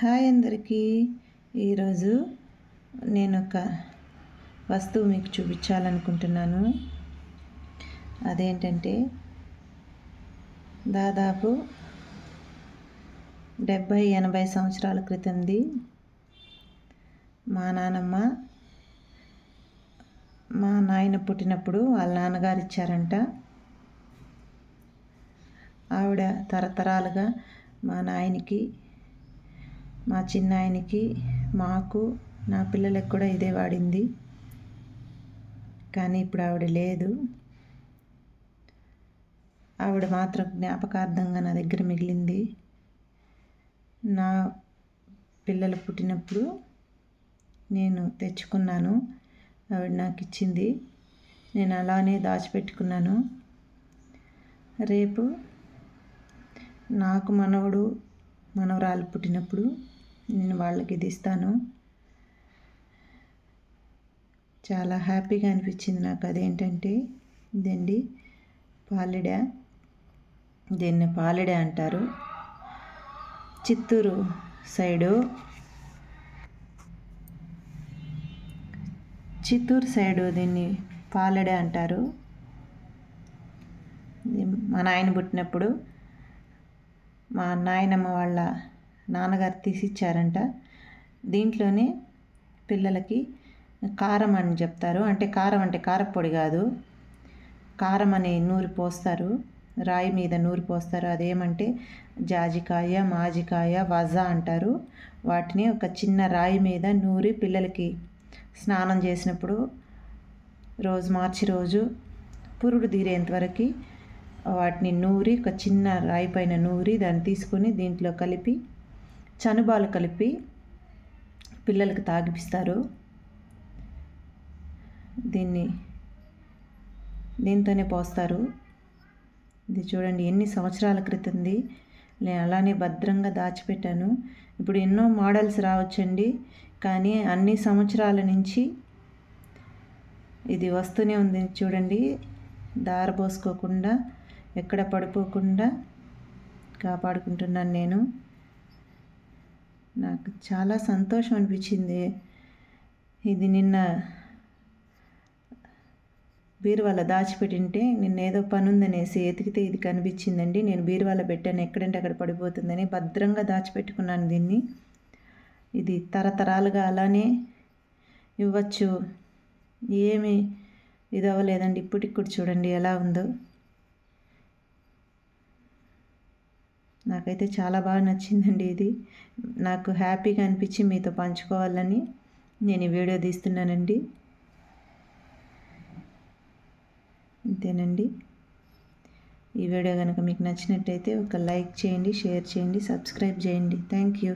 Hi అందరికీ. ఈరోజు నేను ఒక వస్తువు మీకు చూపించాలనుకుంటున్నాను. అదేంటంటే దాదాపు డెబ్భై ఎనభై సంవత్సరాల క్రితంది మా నానమ్మ మా నాయన పుట్టినప్పుడు వాళ్ళ నాన్నగారు ఇచ్చారంట. ఆవిడ తరతరాలుగా మా నాయనకి మా చిన్నాయనకి మాకు నా పిల్లలకు కూడా ఇదే వాడింది. కానీ ఇప్పుడు ఆవిడ లేదు. ఆవిడ మాత్రం జ్ఞాపకార్థంగా నా దగ్గర మిగిలింది. నా పిల్లలు పుట్టినప్పుడు నేను తెచ్చుకున్నాను. ఆవిడ నాకు ఇచ్చింది. నేను అలానే దాచిపెట్టుకున్నాను. రేపు నాకు మనవడు మనవరాలు పుట్టినప్పుడు నేను వాళ్ళకి ఇది ఇస్తాను. చాలా హ్యాపీగా అనిపించింది నాకు అదేంటంటే ఇదండి పాలిడ. దీన్ని పాలిడ అంటారు. చిత్తూరు సైడు. చిత్తూరు సైడు దీన్ని పాలెడ అంటారు. మా నాయన పుట్టినప్పుడు మా నాయనమ్మ వాళ్ళ నాన్నగారు తీసిచ్చారంట. దీంట్లోనే పిల్లలకి కారం అని చెప్తారు. అంటే కారం అంటే కారపొడి కాదు. కారం అనే నూరి పోస్తారు. రాయి మీద నూరి పోస్తారు. అదేమంటే జాజికాయ మాజికాయ వజా అంటారు. వాటిని ఒక చిన్న రాయి మీద నూరి పిల్లలకి స్నానం చేసినప్పుడు రోజు మార్చి రోజు పురుడు తీరేంతవరకు వాటిని నూరి ఒక చిన్న రాయి పైన నూరి దాన్ని తీసుకొని దీంట్లో కలిపి చనుబాలు కలిపి పిల్లలకు తాగిపిస్తారు. దీన్ని దీంతోనే పోస్తారు. ఇది చూడండి ఎన్ని సంవత్సరాల క్రితంది. నేను అలానే భద్రంగా దాచిపెట్టాను. ఇప్పుడు ఎన్నో మోడల్స్ రావచ్చండి. కానీ అన్ని సంవత్సరాల నుంచి ఇది వస్తూనే ఉంది చూడండి. దారబోసుకోకుండా ఎక్కడ పడిపోకుండా కాపాడుకుంటున్నాను నేను. నాకు చాలా సంతోషం అనిపించింది. ఇది నిన్న బీరువాల దాచిపెట్టింటే నిన్న ఏదో పని ఉందనేసి ఎతికితే ఇది కనిపించిందండి. నేను బీరువాల పెట్టాను ఎక్కడంటే అక్కడ పడిపోతుందని భద్రంగా దాచిపెట్టుకున్నాను దీన్ని. ఇది తరతరాలుగా అలానే ఇవ్వచ్చు. ఏమి ఇది అవ్వలేదండి ఇప్పటికి కూడా చూడండి ఎలా ఉందో. నాకైతే చాలా బాగా నచ్చిందండి ఇది. నాకు హ్యాపీగా అనిపించి మీతో పంచుకోవాలని నేను ఈ వీడియో తీస్తున్నానండి. అంతేనండి ఈ వీడియో కనుక మీకు నచ్చినట్టయితే ఒక లైక్ చేయండి షేర్ చేయండి సబ్స్క్రైబ్ చేయండి. Thank you.